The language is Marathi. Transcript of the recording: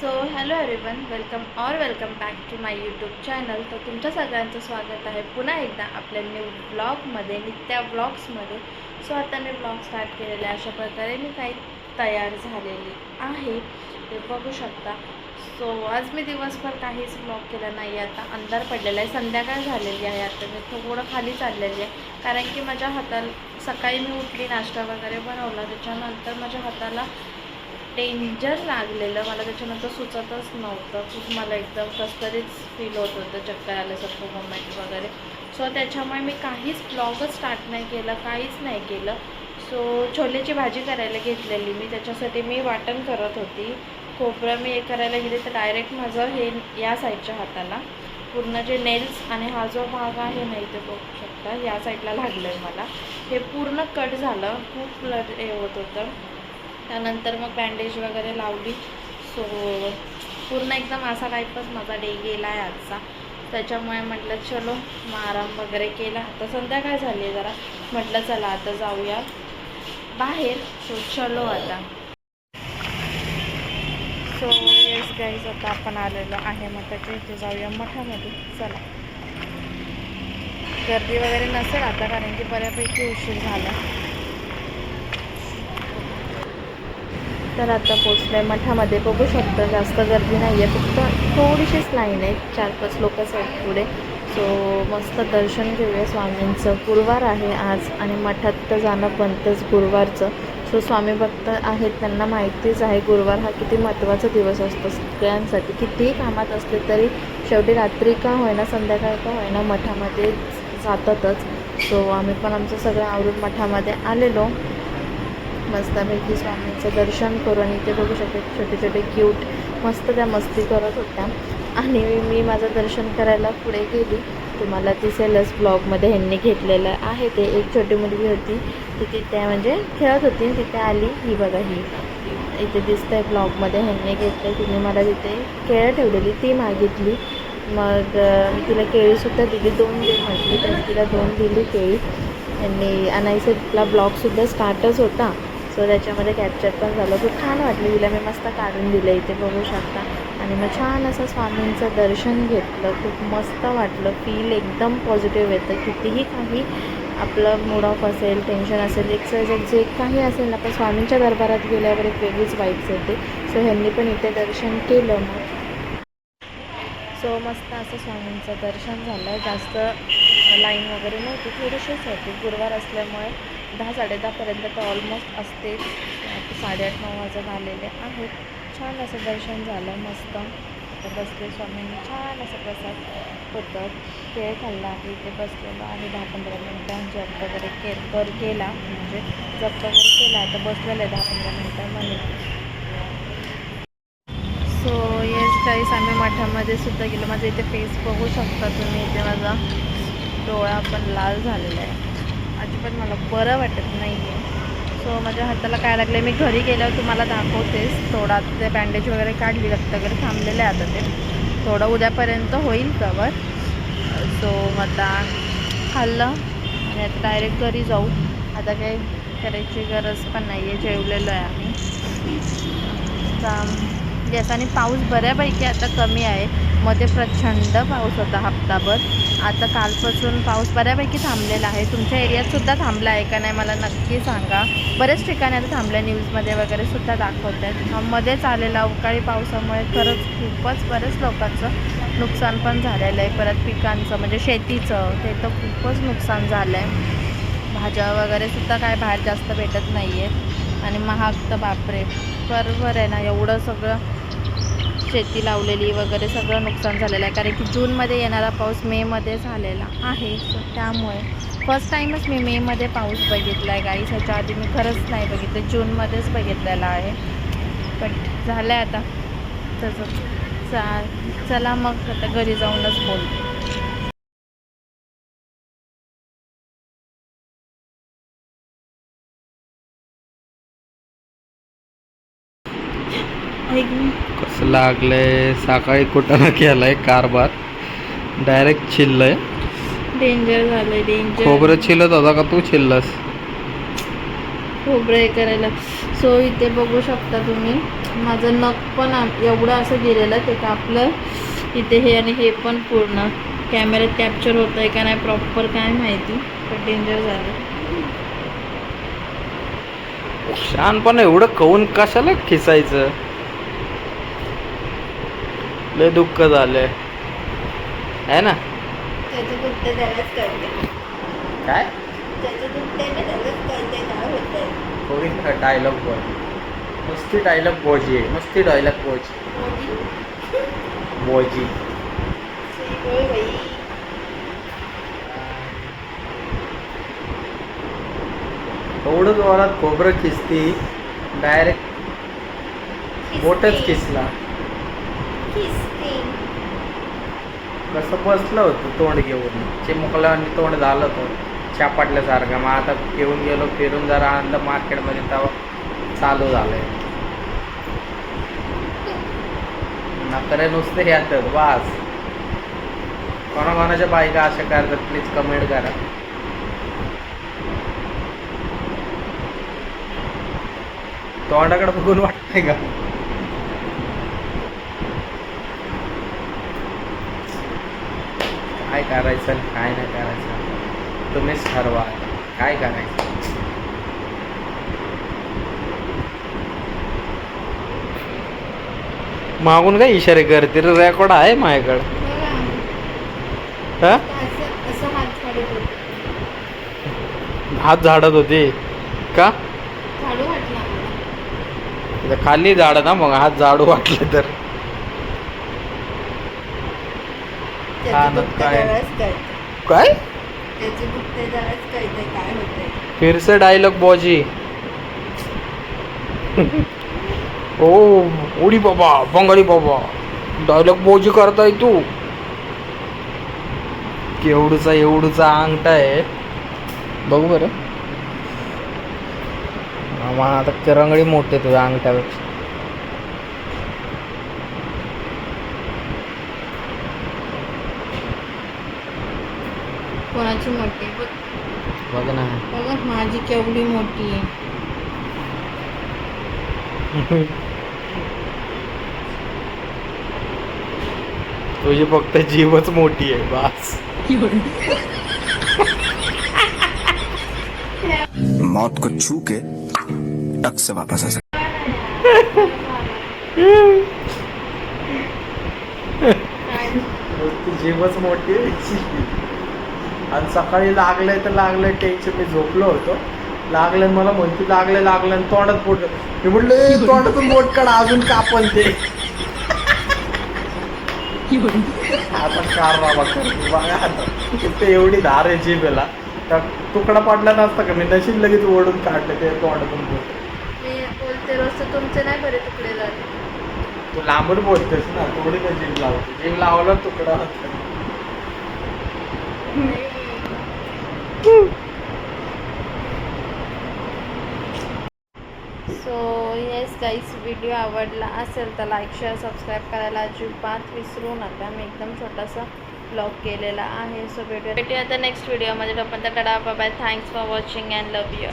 So hello everyone welcome or welcome back to my YouTube channel तर तुमच्या सगळ्यांचं स्वागत आहे पुन्हा एकदा आपल्या न्यू ब्लॉगमध्ये नित्या ब्लॉग्समध्ये सो आता मी ब्लॉग स्टार्ट केलेले आहे. अशा प्रकारे मी काही तयार झालेली आहे. ते बघू शकता. सो आज मी दिवसभर काहीच ब्लॉग केला नाही. आता अंधार पडलेला आहे. संध्याकाळ झालेली आहे. आता मी थोडं खाली चाललेली आहे. कारण की माझ्या हाताला सकाळी मी उठली नाश्ता वगैरे बनवला. त्याच्यानंतर माझ्या हाताला डेंजर लागलेलं मला त्याच्यानंतर सुचतच नव्हतं. खूप मला एकदम कसतरीच फील होत होतं चक्कर आल्यासारखं मोमेंट वगैरे. सो त्याच्यामुळे मी काहीच ब्लॉगच स्टार्ट नाही केलं काहीच नाही केलं. सो छोलेची भाजी करायला घेतलेली मी. त्याच्यासाठी मी वाटण करत होती. खोबरं मी हे करायला गेले तर डायरेक्ट माझं हे या साईडच्या हाताला. पूर्ण जे नेल्स आणि हा जो भाग आहे ना इथे बघू शकता या साईडला लागलं आहे मला. हे पूर्ण कट झालं. खूप ब्लड हे होत होतं. त्यानंतर मग बँडेज वगैरे लावली. सो पूर्ण एकदम असा टाईपच माझा डे गेला आहे आजचा. त्याच्यामुळे म्हटलं चलो मग आराम वगैरे केला. आता संध्याकाळ झाली आहे जरा? म्हटलं चला आता जाऊया बाहेर. सो चलो आता. सो येस गाईज आता आपण आलेलो आहे मठाच्या इथे. जाऊया मठामध्ये. चला. गर्दी वगैरे नसेल आता कारण की बऱ्यापैकी उशीर झाला. तर आता पोचलो आहे मठामध्ये. बघू शकतो जास्त गर्दी नाही आहे फक्त थोडीशीच लाईन आहे चार पाच लोकच आहेत पुढे. सो मस्त दर्शन घेऊया स्वामींचं. गुरुवार आहे आज आणि मठात तर जाणं बनतंच गुरुवारचं. सो स्वामी भक्त आहेत त्यांना माहितीच आहे गुरुवार हा किती महत्त्वाचा दिवस असतो सगळ्यांसाठी. कितीही कामात असले तरी शेवटी रात्री का होईना संध्याकाळ का होईना मठामध्ये जातातच. सो आम्ही पण आमचं सगळं आवरून मठामध्ये आलेलो. मस्तपैकी स्वामींचं दर्शन करून इथे बघू शकते छोटे छोटे क्यूट मस्त त्या मस्ती करत होत्या. आणि मी माझं दर्शन करायला पुढे गेली. तुम्हाला दिसेलच ब्लॉगमध्ये ह्यांनी घेतलेलं आहे. ते एक छोटी मुलगी होती. ती तिथे म्हणजे खेळत होती आणि तिथे आली. ही बघा ही इथे दिसतं आहे ब्लॉगमध्ये ह्यांनी घेतलं तिने मला तिथे केळं ठेवलेली ती मागितली. मग मी तिला केळीसुद्धा दिली. दोन दे म्हटली. तर तिला दोन दिली केळी. यांनी तिला ब्लॉगसुद्धा स्टार्टच होता. सो त्याच्यामध्ये कॅप्चर पण झालं. खूप छान वाटलं. तिला मी मस्त काढून दिलं. इथे बघू शकता. आणि मग छान असं स्वामींचं दर्शन घेतलं. खूप मस्त वाटलं. फील एकदम पॉझिटिव्ह येतं. कितीही काही आपलं मूड ऑफ असेल टेन्शन असेल एक्सरसाइज जे काही असेल ना पण स्वामींच्या दरबारात गेल्यावर एक वेगळीच वाईब्स येते. सो ह्यांनी पण इथे दर्शन केलं मग. सो मस्त असं स्वामींचं दर्शन झालं. जास्त लाईन वगैरे नव्हती. थोडीशीच होती. गुरुवार असल्यामुळे दहा साडेदहापर्यंत तर ऑलमोस्ट असतेच. साडेआठ नऊ वाजत आलेले आहेत. छान असं दर्शन झालं मस्त. तर बसले स्वामींनी. छान असं प्रसाद होतं. केळ खाल्ला आहे इथे बसलेलो आहे. दहा पंधरा मिनटं जप वगैरे के कर केला. म्हणजे जप वगैरे केला. तर बसलेलं आहे दहा पंधरा मिनटं म्हणून. सो येस काहीच आम्ही मठामध्ये सुद्धा गेलो. माझं इथे फेस बघू शकता तुम्ही. इथे माझा डोळा पण लाल झालेला आहे. पण मला बरं वाटत नाही आहे सो माझ्या हाताला काय लागलं मी घरी गेल्यावर तुम्हाला दाखवतेस थोडा ते बँडेज वगैरे काढली रक्त वगैरे थांबलेलं आहे आता ते. थोडं उद्यापर्यंत होईल कवर सो आता खाल्लं आणि आता डायरेक्ट घरी जाऊ. आता काही करायची गरज पण नाही आहे जेवलेलो आहे आम्ही. येस आणि पाऊस बऱ्यापैकी आता कमी आहे. मध्ये प्रचंड पाऊस होता हप्ताभर. आता कालपासून पाऊस बऱ्यापैकी थांबलेला आहे. तुमच्या एरियातसुद्धा थांबला आहे का नाही मला नक्की सांगा. बरेच ठिकाणी आता थांबल्या. न्यूजमध्ये वगैरे सुद्धा दाखवत आहेत मध्येच आलेला अवकाळी पावसामुळे खरंच खूपच बरेच लोकांचं नुकसान पण झालेलं आहे. परत पिकांचं म्हणजे शेतीचं ते तर खूपच नुकसान झालं आहे भाज्या वगैरे सुद्धा काय बाहेर जास्त भेटत नाही आहेत आणि महाग तर बापरे. बरोबर आहे ना. एवढं सगळं शेती लावलेली वगैरे सगळं नुकसान झालेलं आहे. कारण की जूनमध्ये येणारा पाऊस मेमध्ये झालेला आहे. सो त्यामुळे फर्स्ट टाईमच मी मेमध्ये पाऊस बघितला आहे गाईस ह्याच्या आधी मी खरंच नाही बघितलं. जूनमध्येच बघितलेला आहे. बट झालं आहे आता तसं चा चला मग आता घरी जाऊनच बोलते कसं लागलंय? सकाळी कुठं केलाय कारभार. डायरेक्ट छिल्लय डेंजर झालंय डेंजर खोबरं छिलत होता का तू छिल्लस खोबरं हे करायला. सो इथे बघू शकता तुम्ही. माझं नख पण एवढं असं गेलेलं ते कापलं. इथे हे आणि हे पण पूर्ण. कॅमेऱ्यात कॅप्चर होत आहे का नाही प्रॉपर काय माहिती पण डेंजर झालं शहाणपण एवढं कवून कशाला खिसायचं? लय दुःख झालंय. आहे ना? त्याचं दुखते त्यालाच कळते. काय? त्याचं त्यालाच कळते डायलॉग बोल. नुसती डायलॉग बोजी आहे नुसती डायलॉग बोजी बोजी एवढं जोरात खोबरं खिसती डायरेक्ट बोटच खिसला. कसं बसलं होतं तोंड घेऊन. चिमुकलं आणि तोंड झालं होतं. चापाटल्यासारखं मग आता घेऊन गेलो फिरून जरा आणलं मार्केटमध्ये तेव्हा चालू झालंय. नकरे नुसते येतात वास. कोणाकोणाच्या बायका अशा करतात प्लीज कमेंट करा. तोंडाकडे बघून वाटतंय का? काय करायचं आणि काय नाही करायचं? तुम्हीच ठरवा. काय करायचं? मागून काय इशारे करते रेकॉर्ड आहे माझ्याकडं. हा? हात झाडत होते. का? खाली झाड ना मग हात झाडू वाटलं तर. हा काय? त्यालाच कळते काय? त्याचे दुखते त्यालाच कळते काय होतंय? फिर से डायलॉग बॉजी. ओ उडी बाबा बंगाली बाबा. डायलॉग बॉजी करताय तू. केवढूचा एवढूचा अंगठा आहे. बघू बरं. मामा आता करंगडी मोठे तुझ्या अंगठ्यापेक्षा. कोणाची मोठी बघ. बघ ना. बघा माझी केवढी मोठी आहे. तुझी फक्त जीवच मोठी आहे बास. मौत को छू के टक से वापस आ सकते जीवच मोठी आहे. आणि सकाळी लागलंय तर लागलंय टेन्शन मी झोपलो होतो. लागलं मला म्हणती लागलं लागलं आणि तोंडात पोट मी म्हटलं "ए, तोंडातून बोट काढ अजून कापन ते. आता कार बाबा करते बघा आता. एवढी धार आहे जिभेला तर तुकडा पडला नसता का? मी नशीब लगेच ओढून काढलं ते तोंडातून बोट. मी बोलते रोज तुमचे नाही बरे तुकडे झाले. तू लांबून बोलतेस ना थोडी का जीभ लावते. जीभ लावला तुकडा होता. सो येस गाईस व्हिडिओ आवडला असेल तर लाईक शेअर सबस्क्राईब करायला अजिबात विसरू नका. मी एकदम छोटासा ब्लॉग केलेला आहे. सो भेटूया. भेटूया आता नेक्स्ट व्हिडिओमध्ये तोपर्यंत डडा bye thanks for watching and love you